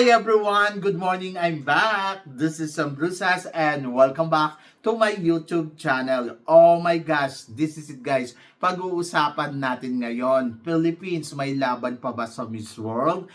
Hi everyone! Good morning! I'm back! This is Sam Brusas and welcome back to my YouTube channel. Oh my gosh! This is it guys. Pag-uusapan natin ngayon, Philippines, may laban pa ba sa Miss World?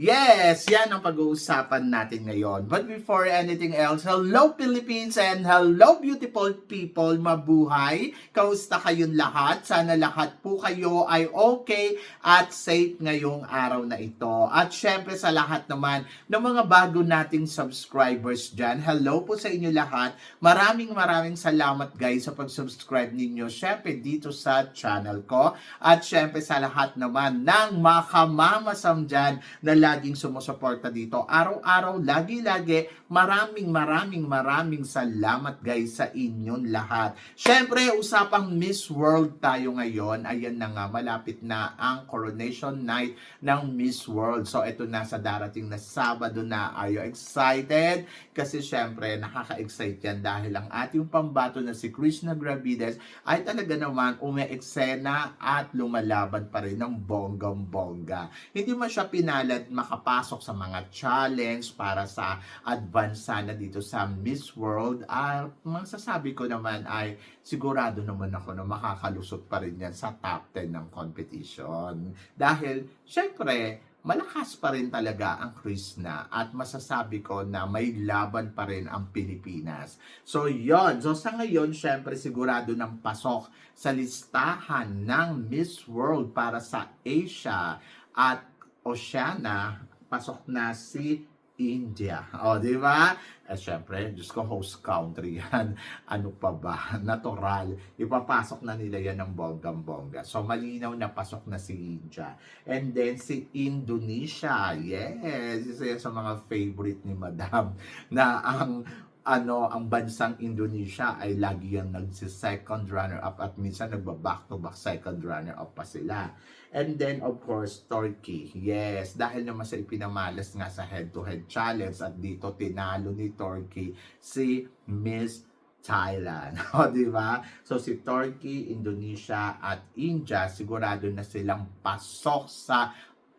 Yes, yan ang pag-uusapan natin ngayon. But before anything else, hello Philippines and hello beautiful people, mabuhay. Kamusta kayong lahat? Sana lahat po kayo ay okay at safe ngayong araw na ito. At syempre sa lahat naman ng mga bago nating subscribers dyan, hello po sa inyo lahat. Maraming maraming salamat guys sa pag-subscribe ninyo. Syempre dito sa channel ko. At syempre sa lahat naman ng makamamasam dyan na laging sumusuporta dito. Araw-araw, lagi-lagi, maraming maraming maraming salamat guys sa inyong lahat. Syempre, usapang Miss World tayo ngayon. Ayan na nga, malapit na ang coronation night ng Miss World. So, ito na sa darating na Sabado na. Are you excited? Kasi syempre, nakaka-excite yan dahil ang ating pambato na si Krishna Gravides ay talaga naman ume-eksena at lumalaban pa rin ng bonggang-bongga. Hindi man siya pinalad makapasok sa mga challenge para sa advance sana dito sa Miss World. At masasabi ko naman ay sigurado naman ako na makakalusot pa rin yan sa top 10 ng competition. Dahil, syempre, malakas pa rin talaga ang Krishna at masasabi ko na may laban pa rin ang Pilipinas. So yon So sa ngayon, syempre sigurado ng pasok sa listahan ng Miss World para sa Asia at Oceania, pasok na si India. O, di ba? Eh, syempre, Diyos ko, host country yan. Ano pa ba? Natural. Ipapasok na nila yan ng bonggang-bongga. So, malinaw na pasok na si India. And then, si Indonesia. Yes! Isa yan sa mga favorite ni Madam. Na ang ano, ang bansang Indonesia ay lagi yung nagsi-second runner-up at minsan nagba-back-to-back second runner-up pa sila. And then, of course, Turkey. Yes, dahil naman sa ipinamalas nga sa head-to-head challenge at dito tinalo ni Turkey si Miss Thailand. O, di ba? So, si Turkey, Indonesia, at India, sigurado na silang pasok sa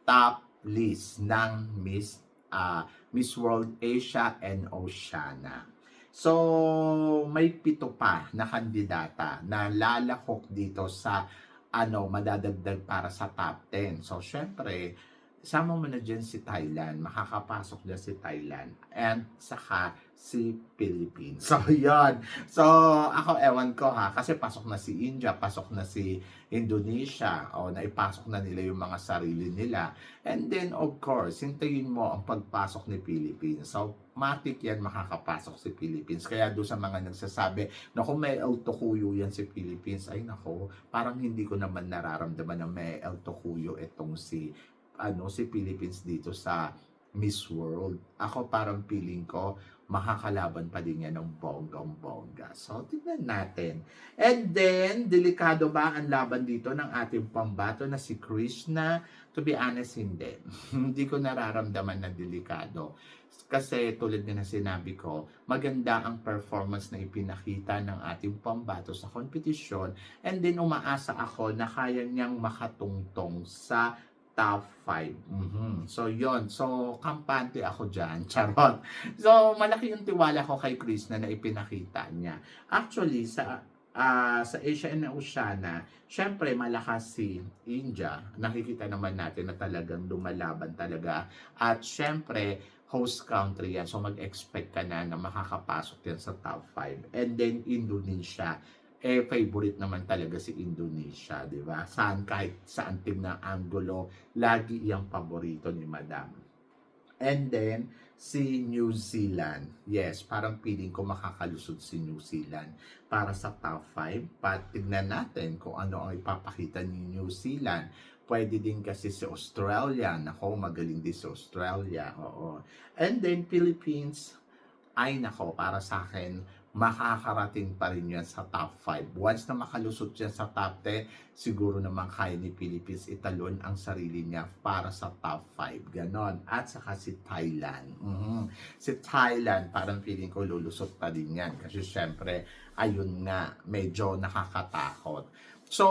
top list ng Miss ah, Miss World Asia and Oceania. So, may pito pa na kandidata na lalahok dito sa ano, madadagdag para sa top 10. So, syempre, sama mo na dyan si Thailand. Makakapasok dyan si Thailand. And saka si Philippines. So, yon So, ako ewan ko ha. Kasi pasok na si India, pasok na si Indonesia. O, naipasok na nila yung mga sarili nila. And then, of course, hintayin mo ang pagpasok ni Philippines. So, matik yan makakapasok si Philippines. Kaya doon sa mga nagsasabi na kung may El Tocuyo yan si Philippines, ay nako, parang hindi ko naman nararamdaman na may El Tocuyo itong si ano si Philippines dito sa Miss World. Ako parang feeling ko makakalaban pa din yan ng bonggang-bongga. So, tignan natin. And then, delikado ba ang laban dito ng ating pambato na si Krishna? To be honest, hindi. hindi ko nararamdaman na delikado. Kasi tulad na sinabi ko, maganda ang performance na ipinakita ng ating pambato sa kompetisyon and then umaasa ako na kaya niyang makatungtong sa top 5. Mhm. So, yon So, kampante ako dyan. Charot. So, malaki yung tiwala ko kay Chris na naipinakita niya. Actually, sa ah, sa Asia and Oceania, syempre malakas si India. Nakikita naman natin na talagang lumalaban talaga. At syempre, host country yan. So, mag-expect ka na na makakapasok yan sa top 5. And then, Indonesia eh favorite naman talaga si Indonesia, 'di ba? Saan kahit saan team ng Angulo, lagi iyang paborito ni Madam. And then si New Zealand. Yes, parang feeling ko makakalusot si New Zealand para sa top 5. But tignan natin kung ano ang ipapakita ni New Zealand. Pwede din kasi si Australia. Nako, magaling din si Australia. Oo. And then Philippines, ay nako, para sa akin, makakarating pa rin yan sa top 5. Once na makalusot yan sa top 10, siguro naman kaya ni Philippines italon ang sarili niya para sa top 5. Ganon. At saka si Thailand. Mhm. Si Thailand, parang feeling ko lulusot pa din yan. Kasi syempre, ayun nga, medyo nakakatakot. So,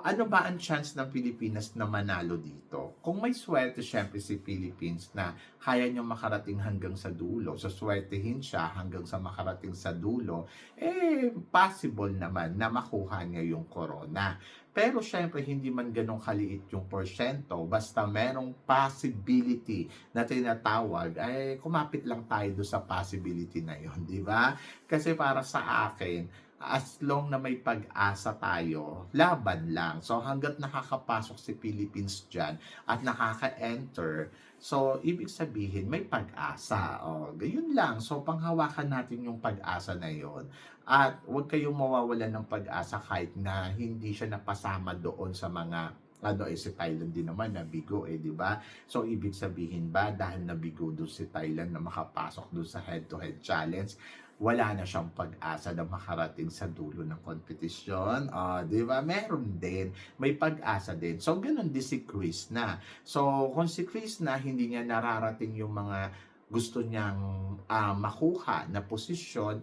ano ba ang chance ng Pilipinas na manalo dito? Kung may swerte syempre si Philippines na kaya niya makarating hanggang sa dulo, so swertehin siya hanggang sa makarating sa dulo, eh possible naman na makuha niya yung corona. Pero syempre hindi man ganun kaliit yung porsyento, basta merong possibility na tinatawag, ay kumapit lang tayo do sa possibility na yon, di ba? Kasi para sa akin, as long na may pag-asa tayo, laban lang. So hanggat nakakapasok si Philippines dyan at nakaka-enter, so ibig sabihin may pag-asa. O, gayon lang. So panghawakan natin yung pag-asa na yon At huwag kayong mawawalan ng pag-asa kahit na hindi siya napasama doon sa mga ano eh si Thailand din naman nabigo eh di ba so ibig sabihin ba dahil nabigo doon si Thailand na makapasok doon sa head to head challenge wala na siyang pag-asa na makarating sa dulo ng kompetisyon. Ah, 'di ba? Meron din, may pag-asa din. So ganun din si Chris na. So kung si Chris na hindi niya nararating yung mga gusto niyang ah, makuha na posisyon,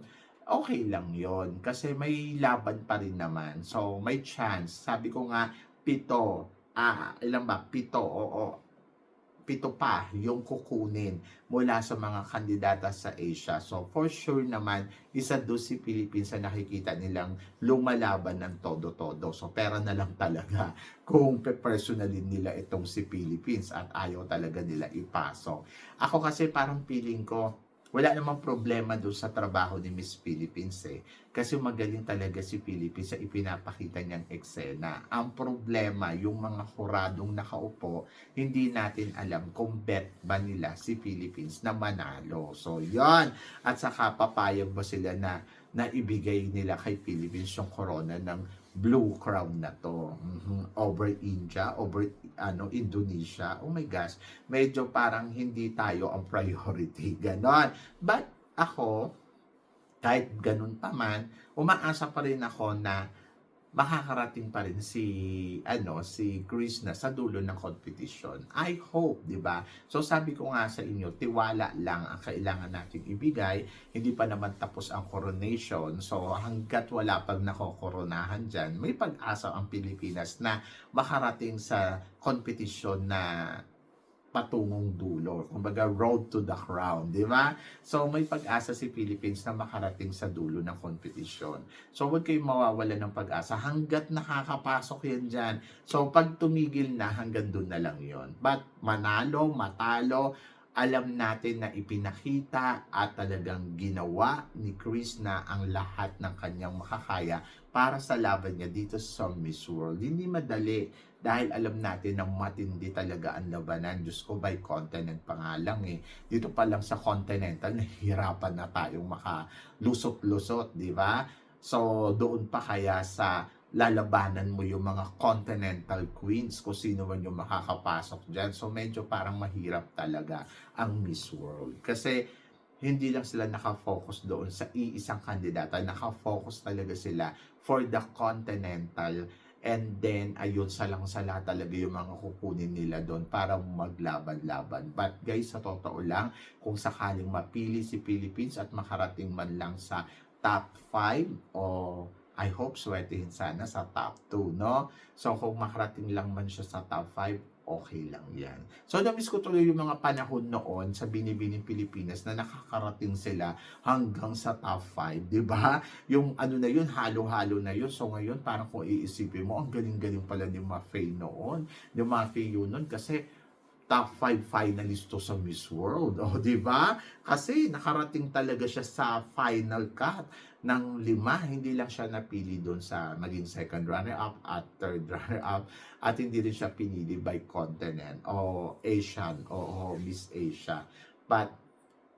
okay lang 'yon kasi may laban pa rin naman. So may chance. Sabi ko nga pito, ah, ilan ba? Pito, oo, pito pa yung kukunin mula sa mga kandidata sa Asia. So for sure naman, isa doon si Philippines sa nakikita nilang lumalaban ng todo-todo. So pera na lang talaga kung pe-personalin nila itong si Philippines at ayaw talaga nila ipasok. Ako kasi parang feeling ko, wala namang problema doon sa trabaho ni Miss Philippines eh. Kasi magaling talaga si Philippines sa ipinapakita niyang eksena. Ang problema, yung mga huradong nakaupo, hindi natin alam kung bet ba nila si Philippines na manalo. So, yon At saka papayag ba sila na naibigay nila kay Philippines yung corona ng blue crown na to Mhm. over India, over ano Indonesia. Oh my gosh, medyo parang hindi tayo ang priority. Ganon. But ako, kahit ganun pa man, umaasa pa rin ako na makakarating pa rin si ano si Chris na sa dulo ng competition. I hope, 'di ba? So sabi ko nga sa inyo, tiwala lang ang kailangan nating ibigay. Hindi pa naman tapos ang coronation. So hangga't wala pang nakokoronahan diyan, may pag-asa ang Pilipinas na makarating sa competition na patungong dulo. Kumbaga, road to the crown, di ba? So, may pag-asa si Philippines na makarating sa dulo ng kompetisyon. So, huwag kayong mawawala ng pag-asa hanggat nakakapasok yan dyan. So, pag tumigil na, hanggang doon na lang yon But, manalo, matalo, alam natin na ipinakita at talagang ginawa ni Chris na ang lahat ng kanyang makakaya para sa laban niya dito sa Miss World. Hindi madali dahil alam natin na matindi talaga ang labanan. Diyos ko, by continent pa nga lang eh. Dito pa lang sa continental, nahihirapan na tayong makalusot-lusot, di ba? So, doon pa kaya sa lalabanan mo yung mga continental queens kung sino man yung makakapasok dyan. So, medyo parang mahirap talaga ang Miss World. Kasi, hindi lang sila nakafocus doon sa iisang kandidata. Nakafocus talaga sila for the continental and then ayun salang-sala talaga yung mga kukunin nila doon para maglaban-laban. But guys, sa totoo lang, kung sakaling mapili si Philippines at makarating man lang sa top 5 o I hope sweating sana sa top 2, no? So kung makarating lang man siya sa top 5, okay lang yan. So, namiss ko tuloy yung mga panahon noon sa Binibining Pilipinas na nakakarating sila hanggang sa top 5, di ba? Yung ano na yun, halo-halo na yun. So, ngayon, parang kung iisipin mo, ang galing-galing pala ni Mafei noon. Ni Mafei yun noon kasi top 5 finalist to sa Miss World. O, di ba? Kasi nakarating talaga siya sa final cut ng lima. Hindi lang siya napili doon sa maging second runner-up at third runner-up at hindi rin siya pinili by continent o Asian o, o Miss Asia. But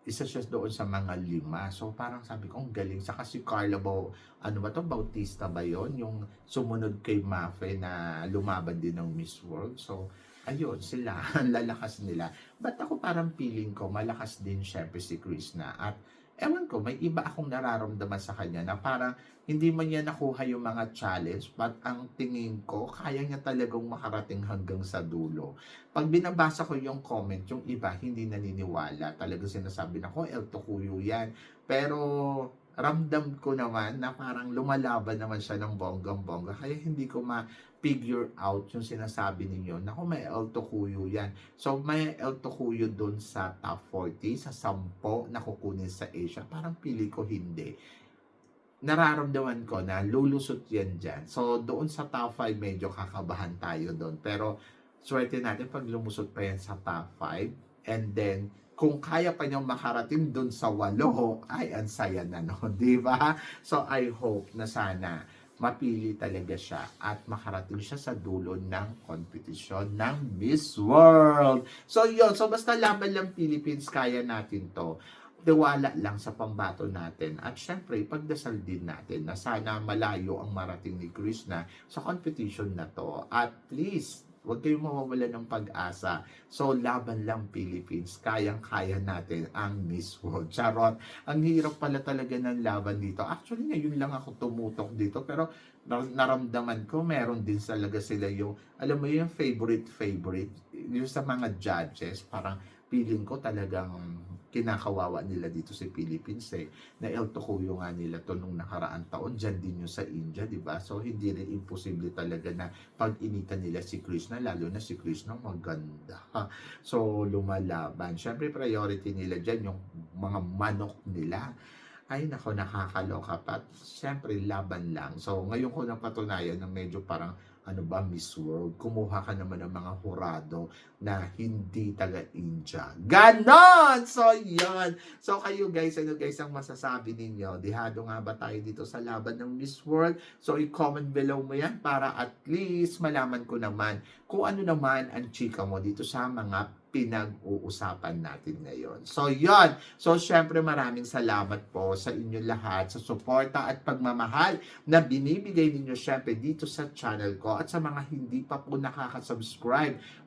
isa siya doon sa mga lima. So parang sabi ko, ang galing. Saka si Carla Bau, ano ba to Bautista ba yon Yung sumunod kay Mafe na lumaban din ng Miss World. So ayun, sila, ang lalakas nila. But ako parang feeling ko, malakas din syempre si Chris na. At ewan ko, may iba akong nararamdaman sa kanya na parang hindi man niya nakuha yung mga challenge, but ang tingin ko, kaya niya talagang makarating hanggang sa dulo. Pag binabasa ko yung comment, yung iba hindi naniniwala. Talaga sinasabi na ko, El Tokuyo yan. Pero ramdam ko naman na parang lumalaban naman siya ng bonggang-bongga. Kaya hindi ko ma-figure out yung sinasabi ninyo. Naku, may El Tocuyo yan. So, may El Tocuyo dun sa top 40, sa 10 na kukunin sa Asia. Parang pili ko hindi. Nararamdaman ko na lulusot yan dyan. So, doon sa top 5, medyo kakabahan tayo doon. Pero, swerte natin pag lumusot pa yan sa top 5. And then, kung kaya pa niyang makarating doon sa walo, ay ang na no, di ba? So I hope na sana mapili talaga siya at makarating siya sa dulo ng kompetisyon ng Miss World. So yun, so basta laban lang Philippines, kaya natin to. Tiwala lang sa pambato natin. At syempre, pagdasal din natin na sana malayo ang marating ni Krishna sa competition na to. At least, Huwag kayong mawawala ng pag-asa. So, laban lang Philippines. Kayang-kaya natin ang Miss World. Charot. Ang hirap pala talaga ng laban dito. Actually, ngayon lang ako tumutok dito. Pero nar- naramdaman ko, meron din talaga sila yung, alam mo yung favorite, favorite. Yung sa mga judges, parang feeling ko talagang kinakawawa nila dito sa Philippines eh. Na El Tocuyo nga nila to nung nakaraan taon. Diyan din yung sa India, di ba? So, hindi rin imposible talaga na pag-initan nila si Krishna, lalo na si Krishna maganda. So, lumalaban. Siyempre, priority nila dyan yung mga manok nila. Ay, nako, nakakaloka pa. Siyempre, laban lang. So, ngayon ko napatunayan na medyo parang ano ba, Miss World, kumuha ka naman ng mga hurado na hindi taga-India. Ganon! So, yun. So, kayo guys, ano guys ang masasabi ninyo? Dihado nga ba tayo dito sa laban ng Miss World? So, i-comment below mo yan para at least malaman ko naman kung ano naman ang chika mo dito sa mga pinag-uusapan natin ngayon. So, yon So, syempre maraming salamat po sa inyo lahat sa suporta at pagmamahal na binibigay ninyo syempre dito sa channel ko at sa mga hindi pa po nakaka-subscribe